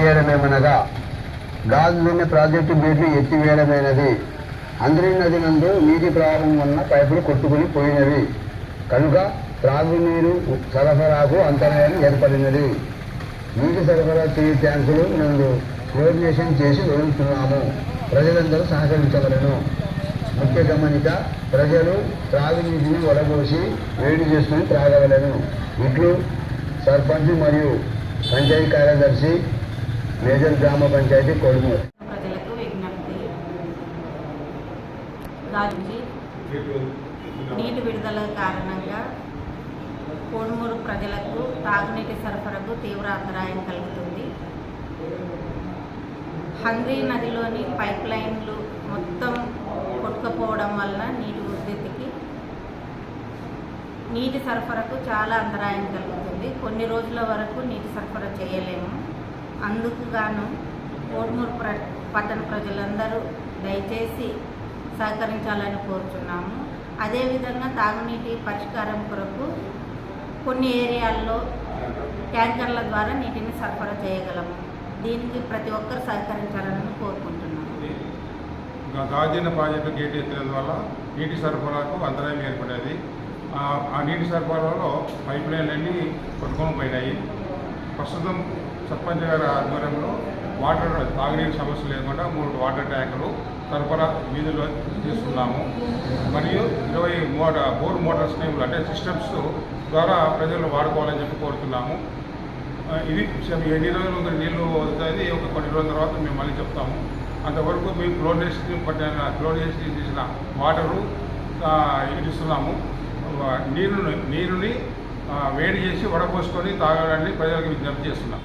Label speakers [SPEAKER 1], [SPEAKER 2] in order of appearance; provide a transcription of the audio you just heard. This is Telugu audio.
[SPEAKER 1] చేయడమేమనగా గాజులున్న ప్రాజెక్టు నీటిని ఎత్తివేయడమైనది. అందరి నది నందు నీటి ప్రవాహం వలన పైపులు కొట్టుకుని పోయినవి. కనుక త్రాగునీరు సరఫరాకు అంతరాయం ఏర్పడినది. నీటి సరఫరా చేయు ట్యాంకులు నందు కోఆర్డినేషన్ చేసి వదులుతున్నాము ప్రజలందరూ సహకరించగలను ముఖ్య గమనిక ప్రజలు త్రాగునీటిని వడబోసి వేడి చేసుకుని త్రాగవలను. ఇట్లు సర్పంచ్ మరియు పంచాయతీ కార్యదర్శి మేజర్ గ్రామ పంచాయతీ కొడుమూరు.
[SPEAKER 2] ప్రజలకు విజ్ఞప్తి. గాంచి నీటి విడుదల కారణంగా కోడుమూరు ప్రజలకు తాగునీటి సరఫరాకు తీవ్ర అంతరాయం కలుగుతుంది. హంద్రీ నదిలోని పైప్ లైన్లు మొత్తం కొట్టుకపోవడం వలన నీటి ఉధృతికి నీటి సరఫరాకు చాలా అంతరాయం కలుగుతుంది. కొన్ని రోజుల వరకు నీటి సరఫరా చేయలేము. అందుకు గాను కోడుమూరు ప్ర పట్టణ ప్రజలందరూ దయచేసి సహకరించాలని కోరుచున్నాము. అదేవిధంగా తాగునీటి పరిష్కారం కొరకు కొన్ని ఏరియాల్లో ట్యాంకర్ల ద్వారా నీటిని సరఫరా చేయగలము. దీనికి ప్రతి ఒక్కరు సహకరించాలని కోరుకుంటున్నాము.
[SPEAKER 3] గా- గాజున్న ప్రాజెక్టు గేట్ ద్వారా నీటి సరఫరాకు అంతరాయం ఏర్పడేది. ఆ- ఆ నీటి సరఫరాలో పైప్ లైన్లన్నీ కొట్టుకొని పోయినాయి. ప్రస్తుతం సర్పంచ్ గారి ఆధ్వర్యంలో వాటర్ తాగునీరు సమస్య లేకుండా మూడు వాటర్ ట్యాంకులు సరఫరా వీధుల్లో తీసుకున్నాము. మరియు ఇరవై మోట బోర్ మోటార్ స్కీములు అంటే సిస్టమ్స్ ద్వారా ప్రజలు వాడుకోవాలని చెప్పి కోరుతున్నాము. ఇది ఎన్ని రోజులు నీళ్ళు వస్తుంది ఒక కొన్ని రోజుల తర్వాత మేము మళ్ళీ చెప్తాము. అంతవరకు మేము క్లోరినేషన్ పట్టిన క్లోరినేషన్ చేసిన వాటరు ఇస్తున్నాము నీరుని నీరుని వేడి చేసి వడపోసుకొని తాగడానికి ప్రజలకు విజ్ఞప్తి చేస్తున్నాం.